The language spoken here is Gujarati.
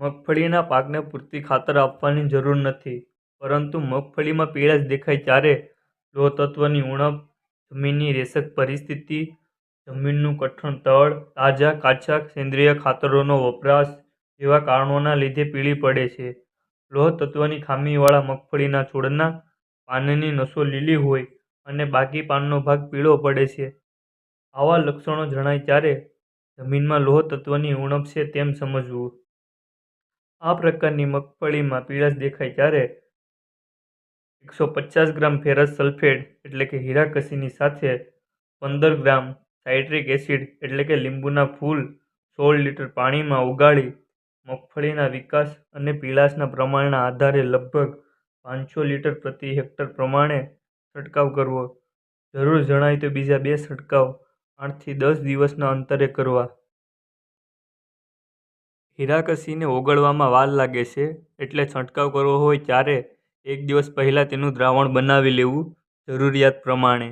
મગફળીના પાકને પૂરતી ખાતર આપવાની જરૂર નથી, પરંતુ મગફળીમાં પીળાશ દેખાય ત્યારે લોહતત્વની ઉણપ, જમીનની રેસક પરિસ્થિતિ, જમીનનું કઠણ તળ, તાજા કાચા સેન્દ્રિય ખાતરોનો વપરાશ જેવા કારણોના લીધે પીળી પડે છે. લોહતત્વની ખામીવાળા મગફળીના છોડના પાનની નસો લીલી હોય અને બાકી પાનનો ભાગ પીળો પડે છે. આવા લક્ષણો જણાય ત્યારે જમીનમાં લોહતત્વની ઉણપ છે તેમ સમજવું. આ પ્રકારની મગફળીમાં પીળાશ દેખાય ત્યારે એકસો પચાસ ગ્રામ ફેરસ સલ્ફેટ એટલે કે હીરાકસીની સાથે પંદર ગ્રામ સાઇટ્રિક એસિડ એટલે કે લીંબુના ફૂલ સોળ લિટર પાણીમાં ઉગાડી મગફળીના વિકાસ અને પીળાશના પ્રમાણના આધારે લગભગ પાંચસો લિટર પ્રતિ હેક્ટર પ્રમાણે છંટકાવ કરવો. જરૂર જણાય તો બીજા બે છંટકાવ આઠથી દસ દિવસના અંતરે કરવા. હીરાકસીને ઓગળવામાં વાર લાગે છે એટલે છંટકાવ કરવો હોય ત્યારે એક દિવસ પહેલાં તેનું દ્રાવણ બનાવી લેવું જરૂરિયાત પ્રમાણે.